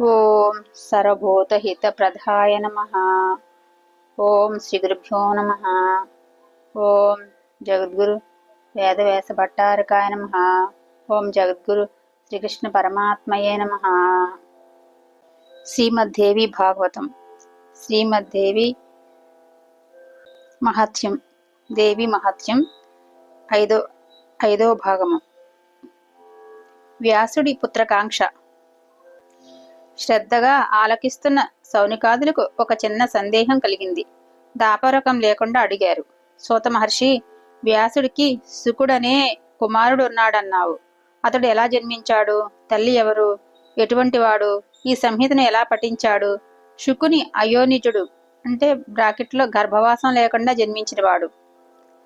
ఓం సర్వభూతహిత ప్రధాయ నమ. ఓం శ్రీ గురుభ్యో నమ. ఓం జగద్గురు వేదవ్యాస భట్టారకాయ నమ. ఓం జగద్గురు శ్రీకృష్ణ పరమాత్మయే నమ. శ్రీమద్దేవి భాగవతం. శ్రీమద్దేవి మహత్యం. దేవి మహత్యం ఐదో ఐదో భాగము. వ్యాసుడి పుత్రకాంక్ష. శ్రద్ధగా ఆలకిస్తున్న సౌనికాదులకు ఒక చిన్న సందేహం కలిగింది. దాపరకం లేకుండా అడిగారు. సూత మహర్షి వ్యాసుడికి శుకుడనే కుమారుడు ఉన్నాడన్నావు అతడు ఎలా జన్మించాడు? తల్లి ఎవరు? ఎటువంటి వాడు? ఈ సంహితను ఎలా పఠించాడు? శుకుని అయోనిజుడు అంటే బ్రాకెట్లో గర్భవాసం లేకుండా జన్మించినవాడు.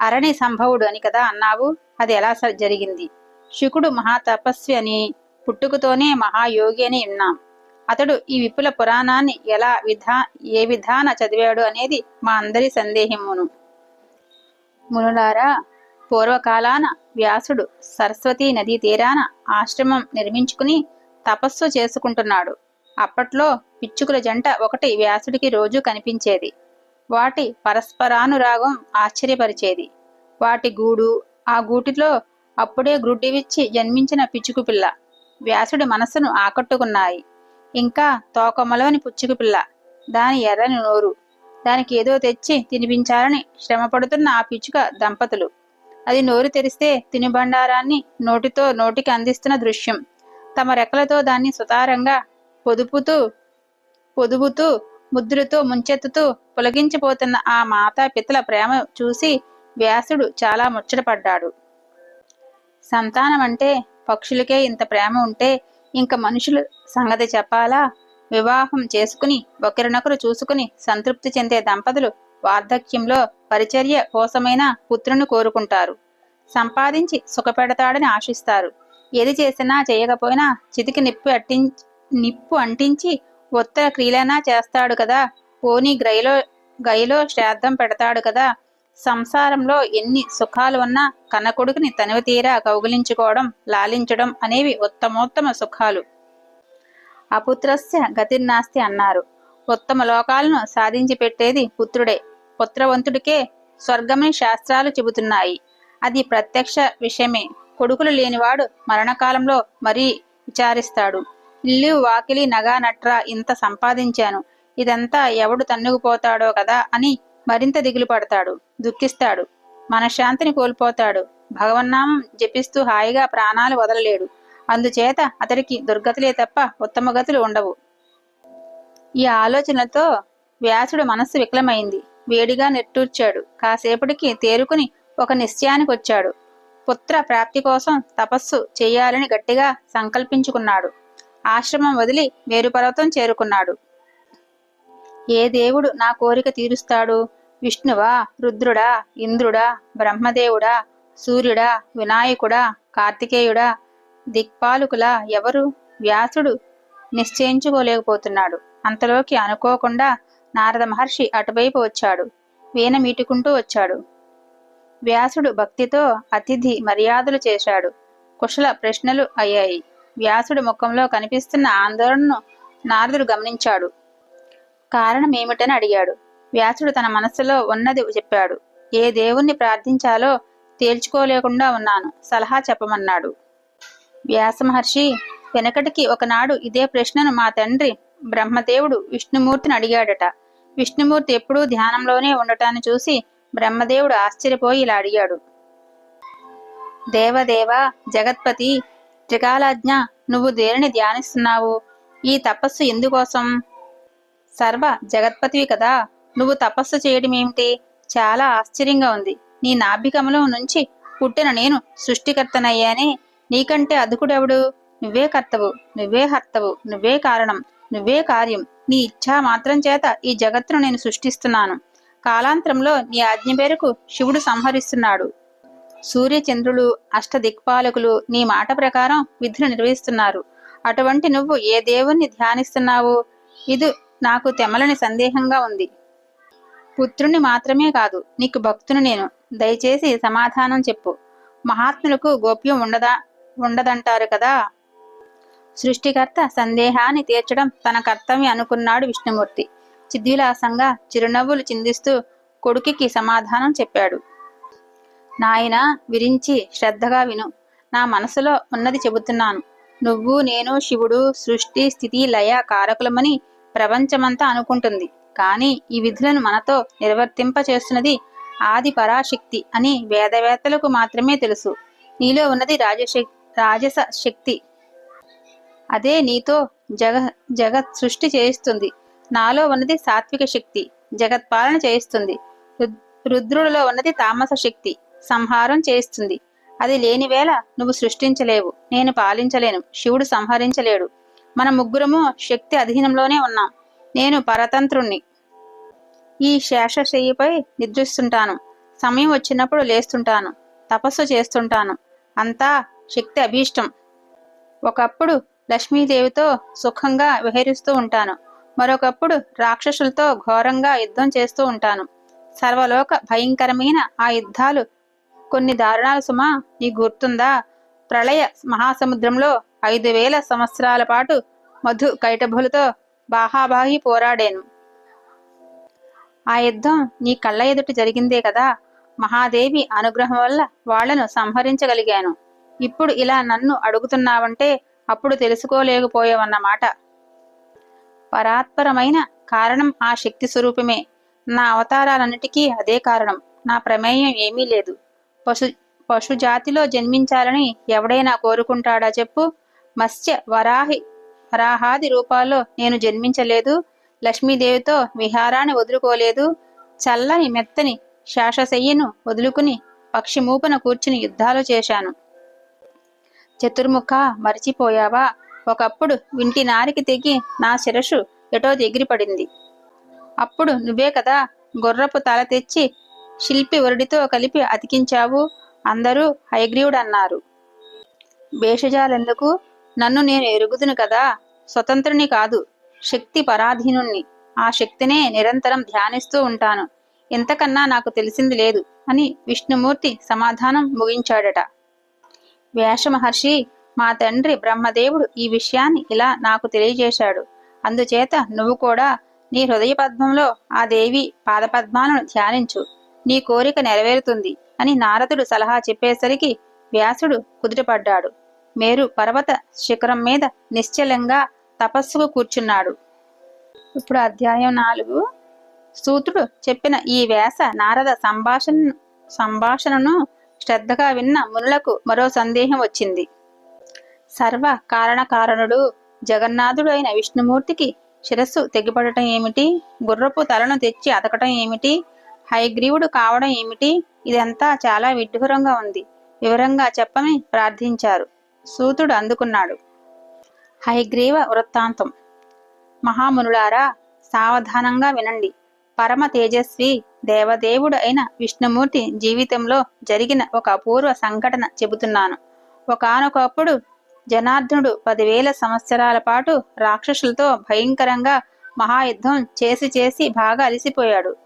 అరణి సంభవుడు అని కదా అన్నావు? అది ఎలా జరిగింది? శుకుడు మహాతపస్వి అని పుట్టుకతోనే మహాయోగి అని విన్నాం. అతడు ఈ విపుల పురాణాన్ని ఎలా విధా ఏ విధాన చదివాడు అనేది మా అందరి సందేహమును. మునులారా పూర్వకాలాన వ్యాసుడు సరస్వతీ నదీ తీరాన ఆశ్రమం నిర్మించుకుని తపస్సు చేసుకుంటున్నాడు. అప్పట్లో పిచ్చుకుల జంట ఒకటి వ్యాసుడికి రోజు కనిపించేది. వాటి పరస్పరానురాగం ఆశ్చర్యపరిచేది. వాటి గూడు ఆ గూటిలో అప్పుడే గ్రుడ్డివిచ్చి జన్మించిన పిచ్చుకు పిల్ల. వ్యాసుడి మనస్సును ఆకట్టుకున్నాయి. ఇంకా తోకమ్మలోని పుచ్చుకు పిల్ల. దాని ఎర్రని నోరు. దానికి ఏదో తెచ్చి తినిపించాలని శ్రమపడుతున్న ఆ పిచ్చుక దంపతులు. అది నోరు తెరిస్తే తినుబండారాన్ని నోటితో నోటికి అందిస్తున్న దృశ్యం. తమ రెక్కలతో దాన్ని సుతారంగా పొదుపుతూ పొదుపుతూ ముద్రుతో ముంచెత్తుతూ పొలగించిపోతున్న ఆ మాతా పితల ప్రేమ చూసి వ్యాసుడు చాలా ముచ్చటపడ్డాడు. సంతానం అంటే పక్షులకే ఇంత ప్రేమ ఉంటే ఇంక మనుషుల సంగతి చెప్పాలా? వివాహం చేసుకుని ఒకరినొకరు చూసుకుని సంతృప్తి చెందే దంపతులు వార్ధక్యంలో పరిచర్య కోసమైన పుత్రుని కోరుకుంటారు. సంపాదించి సుఖపెడతాడని ఆశిస్తారు. ఏది చేసినా చేయకపోయినా చితికి నిప్పు అట్టి నిప్పు అంటించి ఉత్తర క్రియలైనా చేస్తాడు కదా? పోనీ గ్రైలో గైలో శ్రాద్ధం పెడతాడు కదా? సంసారంలో ఎన్ని సుఖాలు ఉన్నా కన్న కొడుకుని తనివి తీరా కౌగిలించుకోవడం లాలించడం అనేవి ఉత్తమోత్తమ సుఖాలు. అపుత్రస్య గతిర్నాస్తి అన్నారు. ఉత్తమ లోకాలను సాధించి పెట్టేది పుత్రుడే. పుత్రవంతుడికే స్వర్గమని శాస్త్రాలు చెబుతున్నాయి. అది ప్రత్యక్ష విషయమే. కొడుకులు లేనివాడు మరణకాలంలో మరీ విచారిస్తాడు. ఇల్లు వాకిలి నగా నట్రా ఇంత సంపాదించాను. ఇదంతా ఎవడు తన్నుకుపోతాడో కదా అని మరింత దిగులు పడతాడు దుఃఖిస్తాడు మనశ్శాంతిని కోల్పోతాడు. భగవన్నామం జపిస్తూ హాయిగా ప్రాణాలు వదలలేడు. అందుచేత అతడికి దుర్గతులే తప్ప ఉత్తమ గతులు ఉండవు. ఈ ఆలోచనలతో వ్యాసుడు మనస్సు వికలమైంది. వేడిగా నెట్టూర్చాడు. కాసేపటికి తేరుకుని ఒక నిశ్చయానికి వచ్చాడు పుత్ర ప్రాప్తి కోసం తపస్సు చేయాలని గట్టిగా సంకల్పించుకున్నాడు. ఆశ్రమం వదిలి మేరుపర్వతం చేరుకున్నాడు. ఏ దేవుడు నా కోరిక తీరుస్తాడు? విష్ణువా రుద్రుడా ఇంద్రుడా బ్రహ్మదేవుడా సూర్యుడా వినాయకుడా కార్తికేయుడా దిక్పాలకులా ఎవరు? వ్యాసుడు నిశ్చయించుకోలేకపోతున్నాడు. అంతలోకి అనుకోకుండా నారద మహర్షి అటువైపు వచ్చాడు. వీణ మీటుకుంటూ వచ్చాడు. వ్యాసుడు భక్తితో అతిథి మర్యాదలు చేశాడు. కుశల ప్రశ్నలు అయ్యాయి. వ్యాసుడు ముఖంలో కనిపిస్తున్న ఆందోళనను నారదుడు గమనించాడు. కారణం ఏమిటని అడిగాడు. వ్యాసుడు తన మనస్సులో ఉన్నది చెప్పాడు. ఏ దేవుణ్ణి ప్రార్థించాలో తేల్చుకోలేకుండా ఉన్నాను. సలహా చెప్పమన్నాడు. వ్యాస మహర్షి వెనకటికి ఒకనాడు ఇదే ప్రశ్నను మా తండ్రి బ్రహ్మదేవుడు విష్ణుమూర్తిని అడిగాడట. విష్ణుమూర్తి ఎప్పుడూ ధ్యానంలోనే ఉండటాన్ని చూసి బ్రహ్మదేవుడు ఆశ్చర్యపోయి ఇలా అడిగాడు. దేవదేవ జగత్పతి త్రికాలాజ్ఞ నువ్వు దేనిని ధ్యానిస్తున్నావు? ఈ తపస్సు ఎందుకోసం? సర్వ జగత్పతివి కదా. నువ్వు తపస్సు చేయడమేమిటి? చాలా ఆశ్చర్యంగా ఉంది. నీ నాభికమలం నుంచి పుట్టిన నేను సృష్టికర్తనయ్యానే. నీకంటే అదుకుడెవడు నువ్వే కర్తవు నువ్వే హర్తవు నువ్వే కారణం నువ్వే కార్యం. నీ ఇచ్ఛా మాత్రం చేత ఈ జగత్తును నేను సృష్టిస్తున్నాను. కాలాంతరంలో నీ ఆజ్ఞ మేరకు శివుడు సంహరిస్తున్నాడు. సూర్యచంద్రులు అష్టదిక్పాలకులు నీ మాట ప్రకారం విధులు నిర్వహిస్తున్నారు. అటువంటి నువ్వు ఏ దేవుణ్ణి ధ్యానిస్తున్నావు? ఇది నాకు తెమలని సందేహంగా ఉంది. పుత్రుని మాత్రమే కాదు నీకు భక్తుని నేను. దయచేసి సమాధానం చెప్పు. మహాత్ములకు గోప్యం ఉండదా ఉండదంటారు కదా? సృష్టికర్త సందేహాన్ని తీర్చడం తన కర్తవ్యం అనుకున్నాడు విష్ణుమూర్తి. చిద్విలాసంగా చిరునవ్వులు చిందిస్తూ కొడుకుకి సమాధానం చెప్పాడు. నాయన విరించి శ్రద్ధగా విను. నా మనసులో ఉన్నది చెబుతున్నాను. నువ్వు నేను శివుడు సృష్టి స్థితి లయ కారకులమని ప్రపంచమంతా అనుకుంటుంది. కానీ ఈ విధులను మనతో నిర్వర్తింప చేస్తున్నది ఆది పరాశక్తి అని వేదవేత్తలకు మాత్రమే తెలుసు. నీలో ఉన్నది రాజశక్ రాజస శక్తి అదే నీతో జగ జగత్ సృష్టి చేయిస్తుంది. నాలో ఉన్నది సాత్విక శక్తి జగత్పాలన చేయిస్తుంది. రుద్రుడిలో ఉన్నది తామస శక్తి సంహారం చేయిస్తుంది. అది లేని వేళ నువ్వు సృష్టించలేవు. నేను పాలించలేను. శివుడు సంహరించలేడు. మన ముగ్గురము శక్తి అధీనంలోనే ఉన్నాం. నేను పరతంత్రుణ్ణి. ఈ శేషశయ్యపై నిద్రిస్తుంటాను. సమయం వచ్చినప్పుడు లేస్తుంటాను. తపస్సు చేస్తుంటాను. అంతా శక్తి అభీష్టం. ఒకప్పుడు లక్ష్మీదేవితో సుఖంగా విహరిస్తూ ఉంటాను. మరొకప్పుడు రాక్షసులతో ఘోరంగా యుద్ధం చేస్తూ ఉంటాను. సర్వలోక భయంకరమైన ఆ యుద్ధాలు కొన్ని దారుణాలు సుమా నీ గుర్తుందా? ప్రళయ మహాసముద్రంలో ఐదు వేల సంవత్సరాల పాటు మధు కైటభులతో బాహాబాహి పోరాడాను. ఆ యుద్ధం నీ కళ్ళ ఎదుట జరిగిందే కదా. మహాదేవి అనుగ్రహం వల్ల వాళ్ళను సంహరించగలిగాను. ఇప్పుడు ఇలా నన్ను అడుగుతున్నావంటే అప్పుడు తెలుసుకోలేకపోయావన్నమాట. పరాత్పరమైన కారణం ఆ శక్తి స్వరూపమే. నా అవతారాలన్నిటికీ అదే కారణం. నా ప్రమేయం ఏమీ లేదు. పశు పశు జాతిలో జన్మించాలని ఎవడైనా కోరుకుంటాడా చెప్పు. మత్స్య వరాహి వరాహాది రూపాల్లో నేను జన్మించలేదు. లక్ష్మీదేవితో విహారాన్ని వదులుకోలేదు. చల్లని మెత్తని శాసశయ్యను వదులుకుని పక్షిమూపన కూర్చుని యుద్ధాలు చేశాను. చతుర్ముఖ మరిచిపోయావా? ఒకప్పుడు వింటి నారికి తెగి నా శిరస్సు ఎటో ఎగిరిపడింది. అప్పుడు నువ్వే కదా గుర్రపు తల తెచ్చి శిల్పి వరుడితో కలిపి అతికించావు. అందరూ హయగ్రీవుడన్నారు. భేషజాలెందుకు? నన్ను నేను ఎరుగుదును కదా? స్వతంత్రుని కాదు శక్తి పరాధీనుణ్ణి ఆ శక్తినే నిరంతరం ధ్యానిస్తూ ఉంటాను. ఇంతకన్నా నాకు తెలిసింది లేదు అని విష్ణుమూర్తి సమాధానం ముగించాడట. వ్యాసమహర్షి మా తండ్రి బ్రహ్మదేవుడు ఈ విషయాన్ని ఇలా నాకు తెలియజేశాడు. అందుచేత నువ్వు కూడా నీ హృదయ పద్మంలో ఆ దేవి పాదపద్మాలను ధ్యానించు. నీ కోరిక నెరవేరుతుంది అని నారదుడు సలహా చెప్పేసరికి వ్యాసుడు కుదుటపడ్డాడు. మేరు పర్వత శిఖరం మీద నిశ్చలంగా తపస్సుకు కూర్చున్నాడు. ఇప్పుడు అధ్యాయం నాలుగు. సూత్రుడు చెప్పిన ఈ వ్యాస నారద సంభాషణ సంభాషణను శ్రద్ధగా విన్న మునులకు మరో సందేహం వచ్చింది. సర్వ కారణకారణుడు జగన్నాథుడు అయిన విష్ణుమూర్తికి శిరస్సు తెగిపడటం ఏమిటి? గుర్రపు తలను తెచ్చి అతకటం ఏమిటి? హైగ్రీవుడు కావడం ఏమిటి? ఇదంతా చాలా విడ్డూరంగా ఉంది. వివరంగా చెప్పమని ప్రార్థించారు. సూతుడు అందుకున్నాడు. హయగ్రీవ వృత్తాంతం. మహామునులారా సావధానంగా వినండి. పరమ తేజస్వి దేవదేవుడు అయిన విష్ణుమూర్తి జీవితంలో జరిగిన ఒక అపూర్వ సంఘటన చెబుతున్నాను. ఒకానొకప్పుడు జనార్దనుడు పదివేల సంవత్సరాల పాటు రాక్షసులతో భయంకరంగా మహాయుద్ధం చేసి చేసి బాగా అలిసిపోయాడు.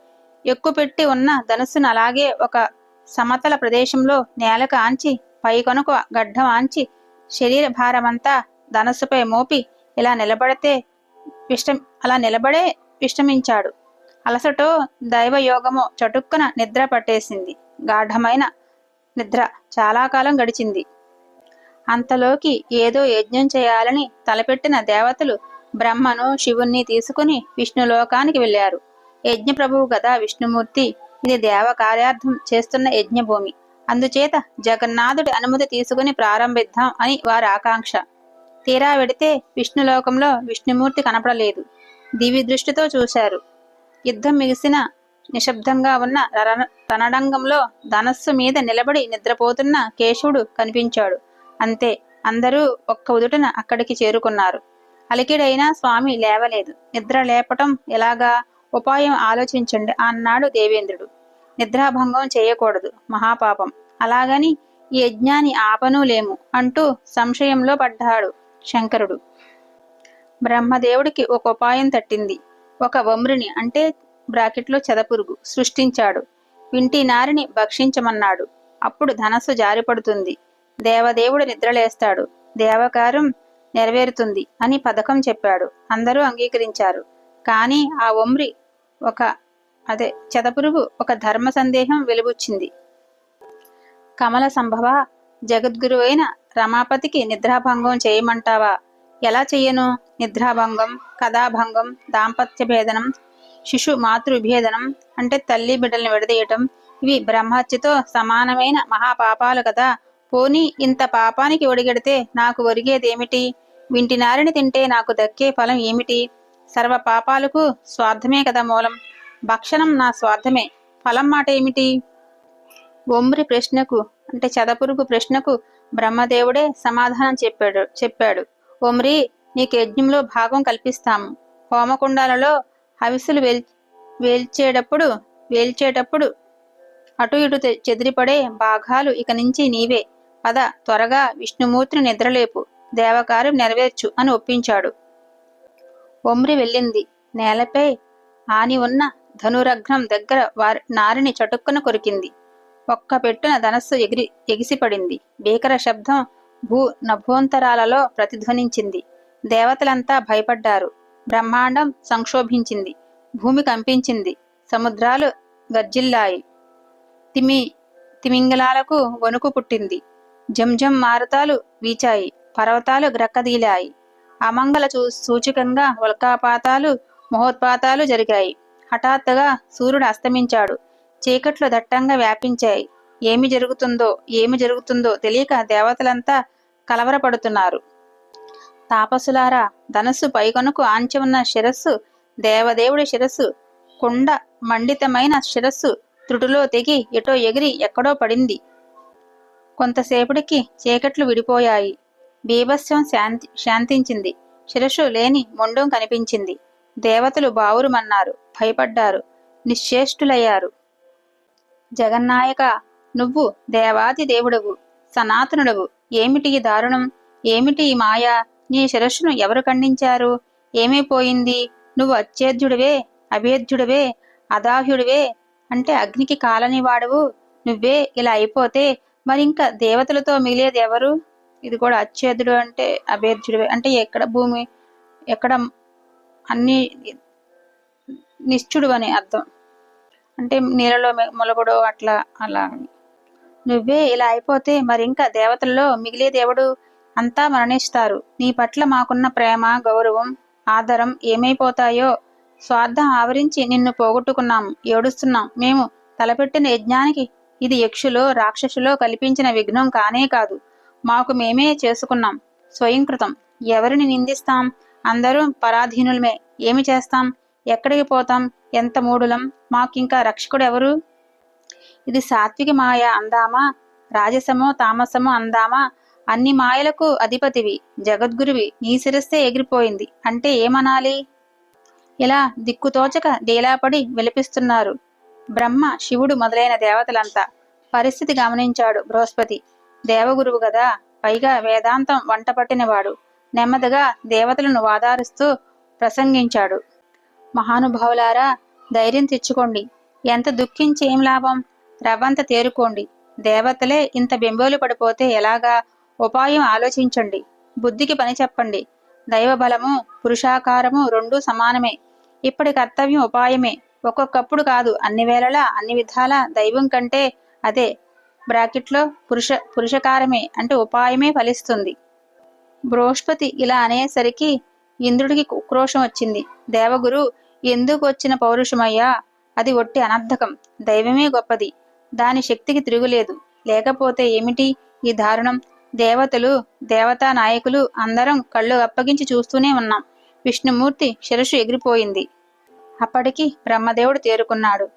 ఎక్కుపెట్టి ఉన్న ధనుస్సును అలాగే ఒక సమతల ప్రదేశంలో నేలకు ఆంచి పైకొనకు గడ్డం ఆంచి శరీర భారమంతా ధనస్సుపై మోపి ఇలా నిలబడితే విష్టం అలా నిలబడే విష్టమించాడు. అలసటో దైవయోగమో చటుక్కున నిద్ర పట్టేసింది. గాఢమైన నిద్ర చాలా కాలం గడిచింది. అంతలోకి ఏదో యజ్ఞం చేయాలని తలపెట్టిన దేవతలు బ్రహ్మను శివుణ్ణి తీసుకుని విష్ణులోకానికి వెళ్ళారు. యజ్ఞ ప్రభువు గదా విష్ణుమూర్తి ఇది దేవ కార్యార్థం చేస్తున్న యజ్ఞభూమి. అందుచేత జగన్నాథుడి అనుమతి తీసుకుని ప్రారంభిద్దాం అని వారి ఆకాంక్ష. తీరా వెడితే విష్ణులోకంలో విష్ణుమూర్తి కనపడలేదు. దివి దృష్టితో చూశారు. యుద్ధం మిగిసిన నిశ్శబ్దంగా ఉన్న రణ- రణరంగంలో ధనస్సు మీద నిలబడి నిద్రపోతున్న కేశవుడు కనిపించాడు. అంతే అందరూ ఒక్క ఉదుటన అక్కడికి చేరుకున్నారు. అలికిడైనా స్వామి లేవలేదు. నిద్ర లేపటం ఎలాగా? ఉపాయం ఆలోచించండి అన్నాడు దేవేంద్రుడు. నిద్రాభంగం చేయకూడదు. మహాపాపం. అలాగని ఈ యజ్ఞాన్ని ఆపనూ లేము అంటూ సంశయంలో పడ్డాడు శంకరుడు. బ్రహ్మదేవుడికి ఒక ఉపాయం తట్టింది. ఒక వమ్రిని అంటే బ్రాకెట్లో చెదపురుగు సృష్టించాడు. వింటి నారిని భక్షించమన్నాడు. అప్పుడు ధనస్సు జారిపడుతుంది. దేవదేవుడు నిద్రలేస్తాడు. దేవకారం నెరవేరుతుంది అని పథకం చెప్పాడు. అందరూ అంగీకరించారు. కానీ ఆ ఒమ్రి ఒక అదే చెదపురుగు ఒక ధర్మ సందేహం వెలుబుచ్చింది. కమల సంభవ జగద్గురు అయిన రమాపతికి నిద్రాభంగం చేయమంటావా? ఎలా చెయ్యను? నిద్రాభంగం కథాభంగం దాంపత్య భేదనం శిశు మాతృభేదనం అంటే తల్లి బిడ్డల్ని విడదీయటం ఇవి బ్రహ్మహత్యతో సమానమైన మహాపాపాలు కదా. పోనీ ఇంత పాపానికి ఒడిగడితే నాకు ఒరిగేదేమిటి? వింటి నారిని తింటే నాకు దక్కే ఫలం ఏమిటి? సర్వ పాపాలకు స్వార్థమే కదా మూలం. భక్షణం నా స్వార్థమే. ఫలం మాట ఏమిటి? ఒమ్రి ప్రశ్నకు అంటే చదపురుగు ప్రశ్నకు బ్రహ్మదేవుడే సమాధానం చెప్పాడు చెప్పాడు. ఒమ్రి నీకు యజ్ఞంలో భాగం కల్పిస్తాము. హోమకుండాలలో హవిస్సులు వేల్ వేల్చేటప్పుడు వేల్చేటప్పుడు అటు ఇటు చెదిరిపడే భాగాలు ఇక నుంచి నీవే. పద త్వరగా విష్ణుమూర్తిని నిద్రలేపు దేవకార్యం నెరవేర్చు అని ఒప్పించాడు. ఒమ్రి వెళ్ళింది. నేలపై ఆని ఉన్న ధనురగ్నం దగ్గర వారి నారిని చటుక్కున కొరికింది. ఒక్క పెట్టున ధనస్సు ఎగిరి ఎగిసిపడింది. భీకర శబ్దం భూ నభోంతరాలలో ప్రతిధ్వనించింది. దేవతలంతా భయపడ్డారు. బ్రహ్మాండం సంక్షోభించింది. భూమి కంపించింది. సముద్రాలు గర్జిల్లాయి. తిమి తిమింగలాలకు వణుకు పుట్టింది. జంజం మారుతాలు వీచాయి. పర్వతాలు గ్రక్కదీలాయి. అమంగళ చూ సూచకంగా ఉల్కాపాతాలు మహోత్పాతాలు జరిగాయి. హఠాత్తుగా సూర్యుడు అస్తమించాడు. చీకట్లు దట్టంగా వ్యాపించాయి. ఏమి జరుగుతుందో ఏమి జరుగుతుందో తెలియక దేవతలంతా కలవరపడుతున్నారు. తాపసులారా ధనస్సు పైకొనకు ఆంచి ఉన్న శిరస్సు దేవదేవుడి శిరస్సు కుండ మండితమైన శిరస్సు త్రుటిలో తెగి ఎటో ఎగిరి ఎక్కడో పడింది. కొంతసేపటికి చీకట్లు విడిపోయాయి. బీభత్సం శాంతి శాంతించింది. శిరస్సు లేని మొండం కనిపించింది. దేవతలు బావురుమన్నారు. భయపడ్డారు. నిశ్చేష్టులయ్యారు. జగన్నాయక నువ్వు దేవాది దేవుడవు సనాతనుడవు. ఏమిటి ఈ దారుణం? ఏమిటి ఈ మాయ? నీ శిరస్సును ఎవరు ఖండించారు? ఏమైపోయింది నువ్వు అచ్చేద్యుడివే అభేద్యుడివే అదాహ్యుడివే అంటే అగ్నికి కాలని వాడవు. నువ్వే ఇలా అయిపోతే మరింక దేవతలతో మిగిలేది ఎవరు? ఇది కూడా అచ్చేదుడు అంటే అభేద్యుడివే అంటే ఎక్కడ భూమి ఎక్కడ అన్ని నిశ్చుడు అని అర్థం. అంటే నీళ్ళలో మె- మొలగడు అట్లా అలా. నువ్వే ఇలా అయిపోతే మరింక దేవతల్లో మిగిలే దేవుడు అంతా మరణిస్తారు. నీ పట్ల మాకున్న ప్రేమ గౌరవం ఆదరం ఏమైపోతాయో స్వార్థం ఆవరించి నిన్ను పోగొట్టుకున్నాము ఏడుస్తున్నాం. మేము తలపెట్టిన యజ్ఞానికి ఇది యక్షులో రాక్షసులో కల్పించిన విఘ్నం కానే కాదు. మాకు మేమే చేసుకున్నాం స్వయంకృతం ఎవరిని నిందిస్తాం? అందరూ పరాధీనులమే. ఏమి చేస్తాం? ఎక్కడికి పోతాం? ఎంత మూడులం మాకింకా రక్షకుడు ఎవరు? ఇది సాత్విక మాయ అందామా? రాజసమో తామసమో అందామా? అన్ని మాయలకు అధిపతివి జగద్గురువి నీ శిరస్సే ఎగిరిపోయింది. అంటే ఏమనాలి? ఇలా దిక్కుతోచక డీలాపడి విలపిస్తున్నారు. బ్రహ్మ శివుడు మొదలైన దేవతలంతా. పరిస్థితి గమనించాడు బృహస్పతి. దేవగురువు గదా? పైగా వేదాంతం వంట పట్టినవాడు. నెమ్మదిగా దేవతలను వాదారుస్తూ ప్రసంగించాడు. మహానుభావులారా ధైర్యం తెచ్చుకోండి. ఎంత దుఃఖించి ఏం లాభం? రవ్వంత తేరుకోండి. దేవతలే ఇంత బెంబోలు పడిపోతే ఎలాగా? ఉపాయం ఆలోచించండి. బుద్ధికి పని చెప్పండి. దైవ బలము పురుషాకారము రెండూ సమానమే. ఇప్పటి కర్తవ్యం ఉపాయమే. ఒక్కొక్కప్పుడు కాదు. అన్ని వేళలా అన్ని విధాలా దైవం కంటే అదే. బ్రాకెట్లో పురుష పురుషకారమే అంటే ఉపాయమే ఫలిస్తుంది. బృహస్పతి ఇలా అనేసరికి ఇంద్రుడికి ఉక్రోషం వచ్చింది. దేవగురు ఎందుకు వచ్చిన పౌరుషమయ్యా? అది ఒట్టి అనర్థకం దైవమే గొప్పది. దాని శక్తికి తిరుగులేదు. లేకపోతే ఏమిటి ఈ దారుణం? దేవతలు దేవతా నాయకులు అందరం కళ్ళు అప్పగించి చూస్తూనే ఉన్నాం. విష్ణుమూర్తి శిరసు ఎగిరిపోయింది. అప్పటికి బ్రహ్మదేవుడు తేరుకున్నాడు.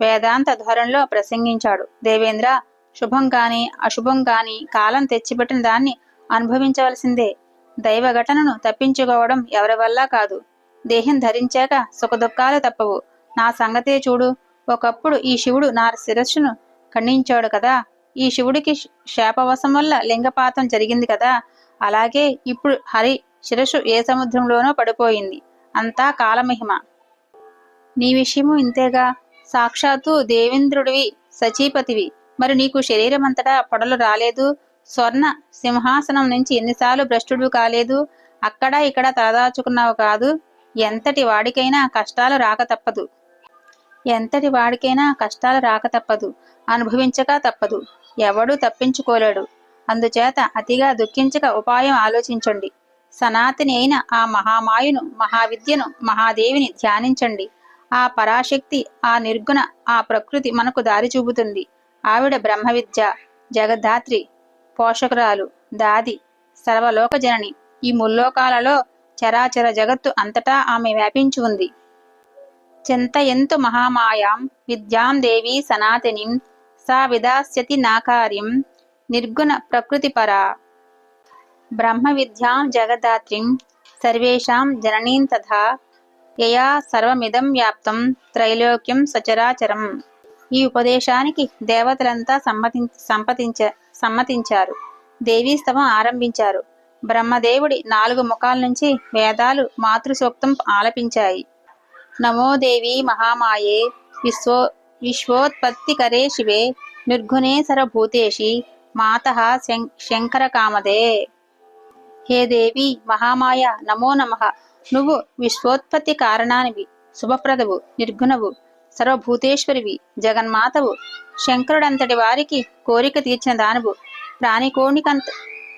వేదాంత ధోరణిలో ప్రసంగించాడు. దేవేంద్ర శుభం కాని అశుభం కాని కాలం తెచ్చిపెట్టిన దాన్ని అనుభవించవలసిందే. దైవ ఘటనను తప్పించుకోవడం ఎవరి వల్ల కాదు. దేహం ధరించాక సుఖదుఖాలు తప్పవు. నా సంగతే చూడు. ఒకప్పుడు ఈ శివుడు నా శిరస్సును ఖండించాడు కదా. ఈ శివుడికి శాపవశం వల్ల లింగపాతం జరిగింది కదా. అలాగే ఇప్పుడు హరి శిరస్సు ఏ సముద్రంలోనో పడిపోయింది. అంతా కాలమహిమ. నీ విషయము ఇంతేగా. సాక్షాత్తు దేవేంద్రుడివి సచీపతివి. మరి నీకు శరీరం అంతటా పొడలు రాలేదు? స్వర్ణ సింహాసనం నుంచి ఎన్నిసార్లు భ్రష్టుడు కాలేదు. అక్కడ ఇక్కడ తలదాచుకున్నావు కాదు. ఎంతటి వాడికైనా కష్టాలు రాక తప్పదు. ఎంతటి వాడికైనా కష్టాలు రాక తప్పదు. అనుభవించక తప్పదు. ఎవడూ తప్పించుకోలేడు. అందుచేత అతిగా దుఃఖించక ఉపాయం ఆలోచించండి. సనాతని అయిన ఆ మహామాయును మహావిద్యను మహాదేవిని ధ్యానించండి. ఆ పరాశక్తి ఆ నిర్గుణ ఆ ప్రకృతి మనకు దారి చూపుతుంది. ఆవిడ బ్రహ్మ విద్య జగద్ధాత్రి పోషకురాలు దాది సర్వలోక జనని. ఈ ముల్లోకాలలో చరాచర జగత్తు అంతటా ఆమె వ్యాపించి ఉంది. చింతయంతు మహామాయాం విద్యాం దేవీ సనాతినిం సా విదాస్యతి నాకార్యం నిర్గుణ ప్రకృతిపరా. బ్రహ్మ విద్యాం జగదాత్రిం సర్వేషాం జననీం తథా యయా సర్వమిదం వ్యాప్తం త్రైలోక్యం సచరాచరం. ఈ ఉపదేశానికి దేవతలంతా సంపతి సంపతించ సమ్మతించారు. దేవీస్తవం ఆరంభించారు. బ్రహ్మదేవుడి నాలుగు ముఖాల నుంచి వేదాలు మాతృసూక్తం ఆలపించాయి. నమోదేవి మహామాయే విశ్వో విశ్వోత్పత్తికరే శివే నిర్గుణే సరభూతేషి మాత శంకర కామదే. హే దేవి మహామాయ నమో నమ. నువ్వు విశ్వోత్పత్తి కారణానివి శుభప్రదవు నిర్గుణవు సర్వభూతేశ్వరివి జగన్మాతవు శంకరుడంతటి వారికి కోరిక తీర్చిన దానవు. ప్రాణికోణికంత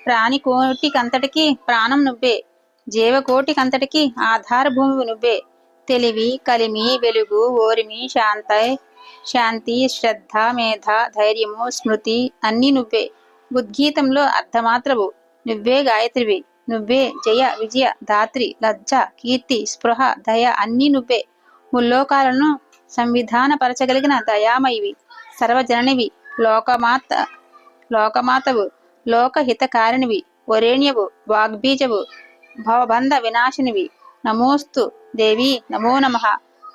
ప్రాణికోటికంతటికి ప్రాణం నువ్వే. జీవకోటికంతటికి ఆధారభూమి నువ్వే. తెలివి కలిమి వెలుగు ఓరిమి శాంత శాంతి శ్రద్ధ మేధ ధైర్యము స్మృతి అన్నీ నువ్వే. ఉద్గీతంలో అర్ధమాత్రవు నువ్వే గాయత్రివి. నువ్వే జయ విజయ ధాత్రి లజ్జ కీర్తి స్పృహ దయ అన్నీ నువ్వే. ముల్లోకాలను సంవిధానపరచగలిగిన దయామయివి సర్వజననివి లోకమాత లోకమాతవు లోకహితకారిణివి వరేణ్యవు వాగ్బీజవు భవబంధ వినాశినివి. నమోస్తు దేవి నమో నమ.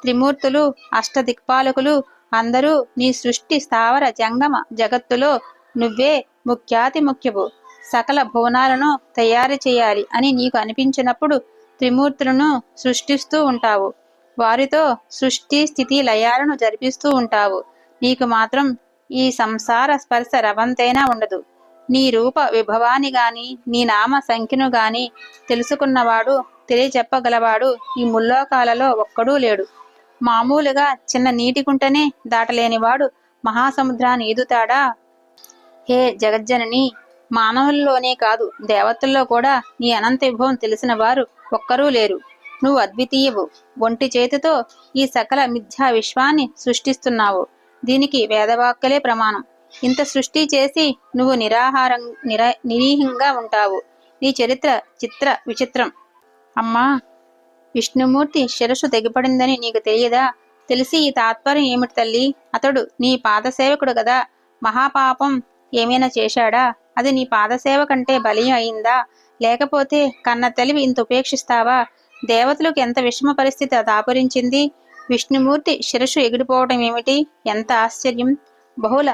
త్రిమూర్తులు అష్టదిక్పాలకులు అందరూ నీ సృష్టి స్థావర జంగమ జగత్తులో నువ్వే ముఖ్యాతి ముఖ్యవు సకల భువనాలను తయారు చేయాలి అని నీకు అనిపించినప్పుడు త్రిమూర్తులను సృష్టిస్తూ ఉంటావు. వారితో సృష్టి స్థితి లయాలను జరిపిస్తూ ఉంటావు. నీకు మాత్రం ఈ సంసార స్పర్శ రవంతైనా ఉండదు. నీ రూప విభవాన్ని గాని నీ నామ సంఖ్యను గాని తెలుసుకున్నవాడు తెలియచెప్పగలవాడు ఈ ముల్లోకాలలో ఒక్కడూ లేడు. మామూలుగా చిన్న నీటి గుంటనే దాటలేనివాడు మహాసముద్రాన్ని ఈదుతాడా? హే జగజ్జనని మానవుల్లోనే కాదు దేవతల్లో కూడా నీ అనంత విభవం తెలిసిన వారు ఒక్కరూ లేరు. నువ్వు అద్వితీయవు ఒంటి చేతితో ఈ సకల మిథ్యా విశ్వాన్ని సృష్టిస్తున్నావు. దీనికి వేదవాక్యలే ప్రమాణం. ఇంత సృష్టి చేసి నువ్వు నిరాహారం నిరా నిరీహంగా ఉంటావు. నీ చరిత్ర చిత్ర విచిత్రం. అమ్మా విష్ణుమూర్తి శిరస్సు తెగిపడిందని నీకు తెలియదా? తెలిసి ఈ తాత్పర్యం ఏమిటి తల్లి? అతడు నీ పాదసేవకుడు కదా. మహాపాపం ఏమైనా చేశాడా? అది నీ పాదసేవ కంటే బలి అయిందా? లేకపోతే కన్న తెలివి ఇంత ఉపేక్షిస్తావా? దేవతలకు ఎంత విషమ పరిస్థితి దాపురించింది విష్ణుమూర్తి శిరస్సు ఎగిడిపోవటం ఏమిటి? ఎంత ఆశ్చర్యం! బహుళ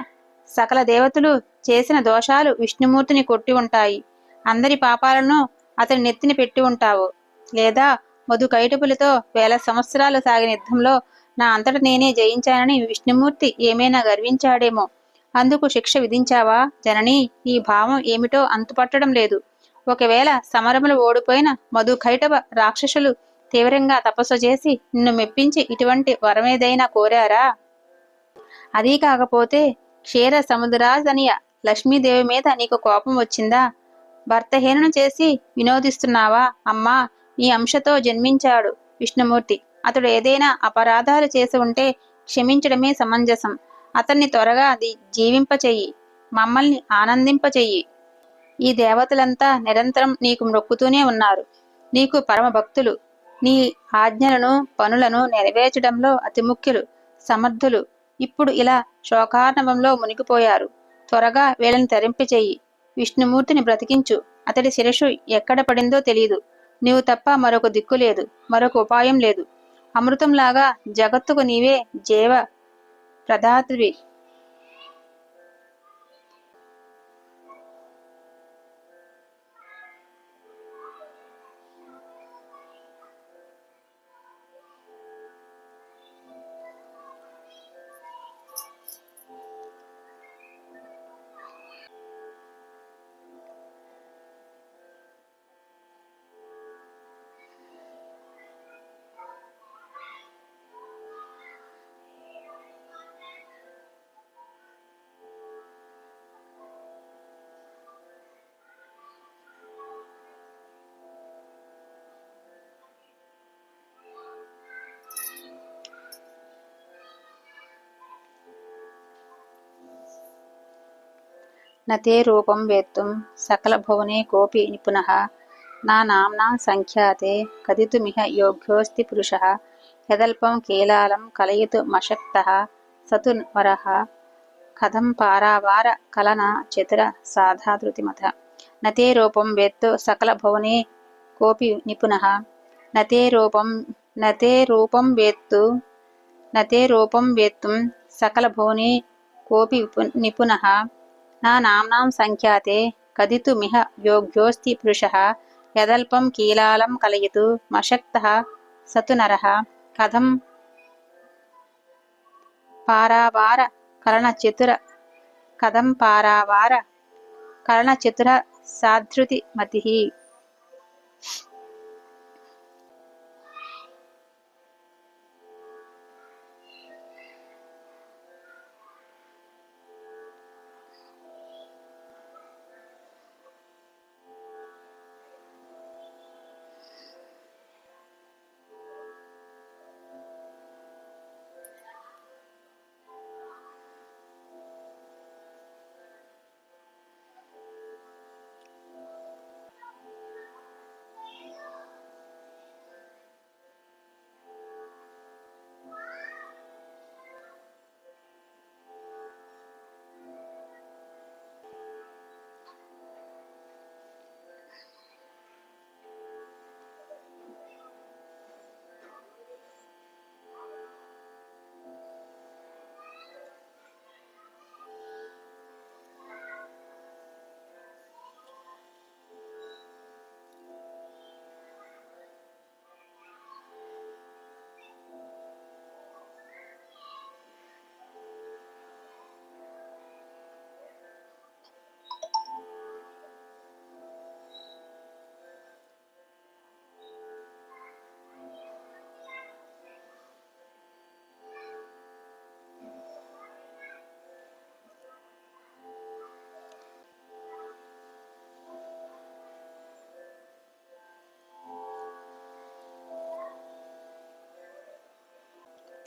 సకల దేవతలు చేసిన దోషాలు విష్ణుమూర్తిని కొట్టి ఉంటాయి. అందరి పాపాలను అతని నెత్తిని పెట్టి ఉంటావు. లేదా మధు కైటపులతో వేల సంవత్సరాలు సాగిన యుద్ధంలో నా అంతట నేనే జయించానని విష్ణుమూర్తి ఏమైనా గర్వించాడేమో. అందుకు శిక్ష విధించావా? జనని ఈ భావం ఏమిటో అంతుపట్టడం లేదు. ఒకవేళ సమరములు ఓడిపోయిన మధుకైటవ రాక్షసులు తీవ్రంగా తపస్సు చేసి నిన్ను మెప్పించి ఇటువంటి వరమేదైనా కోరారా? అదీ కాకపోతే క్షీర సముద్రాజనియ లక్ష్మీదేవి మీద నీకు కోపం వచ్చిందా? భర్తహీనను చేసి వినోదిస్తున్నావా? అమ్మా నీ అంశతో జన్మించాడు విష్ణుమూర్తి. అతడు ఏదైనా అపరాధాలు చేసి ఉంటే క్షమించడమే సమంజసం. అతన్ని త్వరగా అది జీవింపచెయ్యి మమ్మల్ని ఆనందింపచెయ్యి ఈ దేవతలంతా నిరంతరం నీకు మొక్కుతూనే ఉన్నారు. నీకు పరమ భక్తులు. నీ ఆజ్ఞలను పనులను నెరవేర్చడంలో అతి ముఖ్యులు సమర్థులు. ఇప్పుడు ఇలా శోకార్ణవంలో మునిగిపోయారు. త్వరగా వీళ్ళని తరింపి చెయ్యి విష్ణుమూర్తిని బ్రతికించు. అతడి శిరస్సు ఎక్కడ పడిందో తెలియదు నీవు తప్ప మరొక దిక్కు లేదు. మరొక ఉపాయం లేదు. అమృతంలాగా జగత్తుకు నీవే జీవ ప్రదాత్రివి నతే రూపం వేత్తుం సకలభువనే కోపి నిపుణः నా నామ్నా సంఖ్యాతే కదితుమిహ యోగ్యోऽస్తి పురుషः యదల్పం కీలాలం కలయితు మశక్తः సతు వరः కథం పారావార కలన చతుర సాధాధృతిమత నతే రూపం వేత్తు సకలభువనే కోపి నిపుణः నతే రూపం నతే రూపం వేత్తు నతే రూపం వేత్తుం సకలభువనే కోపి విపు- నిపుణः నా నామ్నాం సంఖ్యాతే కదితుమిహ యోగ్యోऽస్తి పురుషः యదల్పం కీలాలం కలయితు మశక్తः సతు నరः కథం పారావార కలనచతుర కథం పారావార కలనచతుర సాధృతి మతి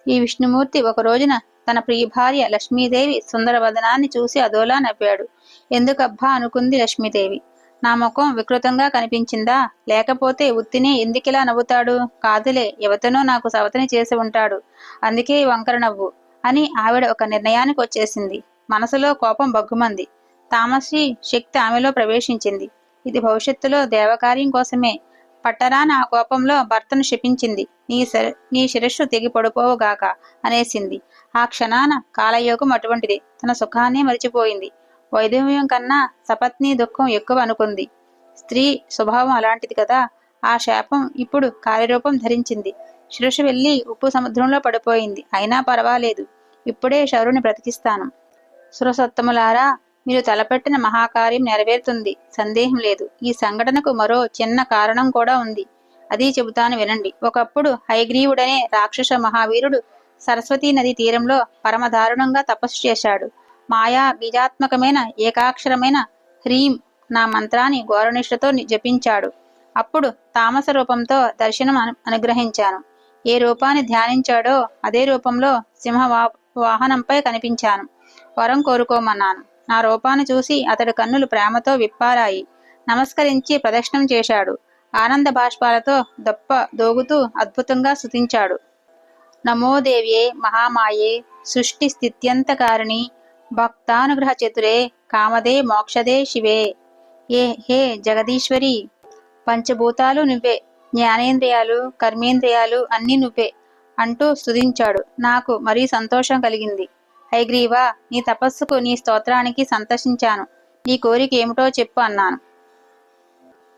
ఈ విష్ణుమూర్తి ఒక రోజున తన ప్రియ భార్య లక్ష్మీదేవి సుందరవదనాన్ని చూసి అదోలా నవ్వాడు. ఎందుకబ్బా? అనుకుంది లక్ష్మీదేవి. నా ముఖం వికృతంగా కనిపించిందా? లేకపోతే ఉత్తినే ఎందుకిలా నవ్వుతాడు? కాదులే యువతనో నాకు సవతని చేసి ఉంటాడు. అందుకే వంకర నవ్వు అని ఆవిడ ఒక నిర్ణయానికి వచ్చేసింది. మనసులో కోపం బగ్గుమంది తామసి శక్తి ఆమెలో ప్రవేశించింది. ఇది భవిష్యత్తులో దేవకార్యం కోసమే. పట్టరాని ఆ కోపంలో భర్తను శపించింది. నీ శర నీ శిరస్సు తెగి పడిపోవుగాక అనేసింది. ఆ క్షణాన కాలయోగం అటువంటిది. తన సుఖాన్ని మరిచిపోయింది. వైదవ్యం కన్నా సపత్ని దుఃఖం ఎక్కువ అనుకుంది. స్త్రీ స్వభావం అలాంటిది కదా. ఆ శాపం ఇప్పుడు కార్యరూపం ధరించింది. శిరస్సు వెళ్ళి ఉప్పు సముద్రంలో పడిపోయింది. అయినా పర్వాలేదు. ఇప్పుడే శరుని బ్రతికిస్తాను. సురసత్తములారా మీరు తలపెట్టిన మహాకార్యం నెరవేరుతుంది. సందేహం లేదు. ఈ సంఘటనకు మరో చిన్న కారణం కూడా ఉంది. అది చెబుతాను వినండి. ఒకప్పుడు హైగ్రీవుడనే రాక్షస మహావీరుడు సరస్వతీ నది తీరంలో పరమదారుణంగా తపస్సు చేశాడు. మాయా బీజాత్మకమైన ఏకాక్షరమైన హ్రీం నా మంత్రాన్ని ఘోరనిష్టతో జపించాడు. అప్పుడు తామస రూపంతో దర్శనం అనుగ్రహించాను. ఏ రూపాన్ని ధ్యానించాడో అదే రూపంలో సింహ వా- వాహనంపై కనిపించాను. వరం కోరుకోమన్నాను. నా రూపాన్ని చూసి అతడి కన్నులు ప్రేమతో విప్పారాయి. నమస్కరించి ప్రదక్షిణం చేశాడు. ఆనంద బాష్పాలతో దప్ప దోగుతూ అద్భుతంగా శుతించాడు. నమోదేవ్యే మహామాయే సృష్టి స్థిత్యంతకారిణి భక్తానుగ్రహ చతురే కామదే మోక్షదే శివే. ఏ హే జగదీశ్వరి పంచభూతాలు నువ్వే జ్ఞానేంద్రియాలు కర్మేంద్రియాలు అన్నీ నువ్వే అంటూ స్తుతించాడు నాకు మరీ సంతోషం కలిగింది. హైగ్రీవా నీ తపస్సుకు నీ స్తోత్రానికి సంతోషించాను. నీ కోరిక ఏమిటో చెప్పు అన్నాను.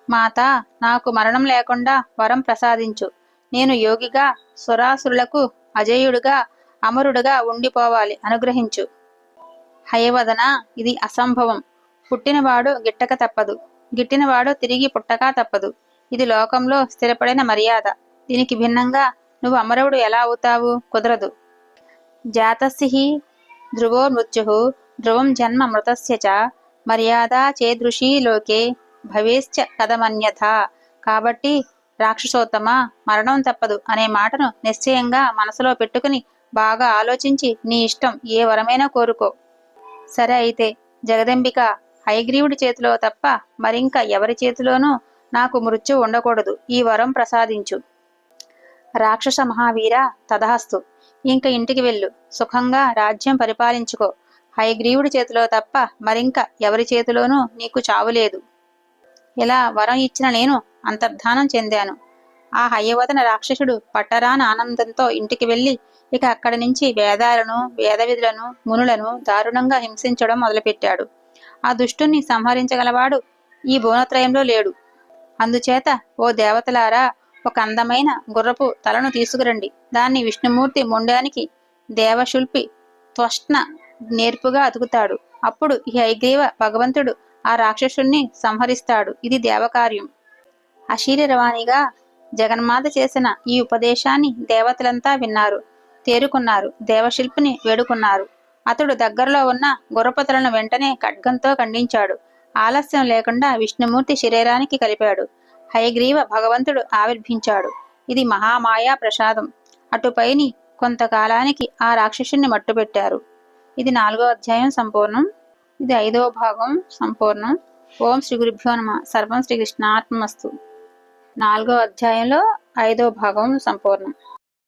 మాత నాకు మరణం లేకుండా వరం ప్రసాదించు. నేను యోగిగా సురాసురులకు అజేయుడుగా అమరుడుగా ఉండిపోవాలి అనుగ్రహించు. హయవదన ఇది అసంభవం. పుట్టినవాడు గిట్టక తప్పదు. గిట్టినవాడు తిరిగి పుట్టక తప్పదు. ఇది లోకంలో స్థిరపడిన మర్యాద. దీనికి భిన్నంగా నువ్వు అమరవుడు ఎలా అవుతావు? కుదరదు. జాతస్సి ధ్రువో మృత్యు ధ్రువం జన్మ మృతస్య చ మర్యాద చేదృశీ లోకే భవేశ్చ కథమన్యథ కాబట్టి రాక్షసోత్తమ మరణం తప్పదు అనే మాటను నిశ్చయంగా మనసులో పెట్టుకుని బాగా ఆలోచించి నీ ఇష్టం ఏ వరమైనా కోరుకో. సరే అయితే జగదంబిక హయగ్రీవుడి చేతిలో తప్ప మరింక ఎవరి చేతిలోనూ నాకు మృత్యు ఉండకూడదు. ఈ వరం ప్రసాదించు. రాక్షస మహావీర తదహస్తు. ఇంక ఇంటికి వెళ్ళు. సుఖంగా రాజ్యం పరిపాలించుకో. హయగ్రీవుడి చేతిలో తప్ప మరింక ఎవరి చేతిలోనూ నీకు చావులేదు ఇలా వరం ఇచ్చిన నేను అంతర్ధానం చెందాను. ఆ హయ్యవదన రాక్షసుడు పట్టరాన ఆనందంతో ఇంటికి వెళ్ళి ఇక అక్కడి నుంచి వేదాలను వేదవిధులను మునులను దారుణంగా హింసించడం మొదలుపెట్టాడు. ఆ దుష్టుణ్ణి సంహరించగలవాడు ఈ భువనత్రయంలో లేడు. అందుచేత ఓ దేవతలారా ఒక అందమైన గుర్రపు తలను తీసుకురండి. దాన్ని విష్ణుమూర్తి మొండానికి దేవశుల్పి త్వష్ణ నేర్పుగా అతుకుతాడు. అప్పుడు ఈ హైగ్రీవ భగవంతుడు ఆ రాక్షసుణ్ణి సంహరిస్తాడు. ఇది దేవకార్యం. అశీరవాణిగా జగన్మాత చేసిన ఈ ఉపదేశాన్ని దేవతలంతా విన్నారు. తేరుకున్నారు. దేవశిల్పిని వేడుకున్నారు. అతడు దగ్గరలో ఉన్న గుర్రపతులను వెంటనే ఖడ్గంతో ఖండించాడు. ఆలస్యం లేకుండా విష్ణుమూర్తి శరీరానికి కలిపాడు. హయగ్రీవ భగవంతుడు ఆవిర్భించాడు. ఇది మహామాయా ప్రసాదం. అటుపైని కొంతకాలానికి ఆ రాక్షసుని మట్టుపెట్టారు ఇది నాలుగో అధ్యాయం సంపూర్ణం. ఇది ఐదవ భాగం సంపూర్ణం. ఓం శ్రీ గురుభ్యో నమ. సర్వం శ్రీ కృష్ణాత్మస్తు నాలుగో అధ్యాయంలో ఐదో భాగం సంపూర్ణం.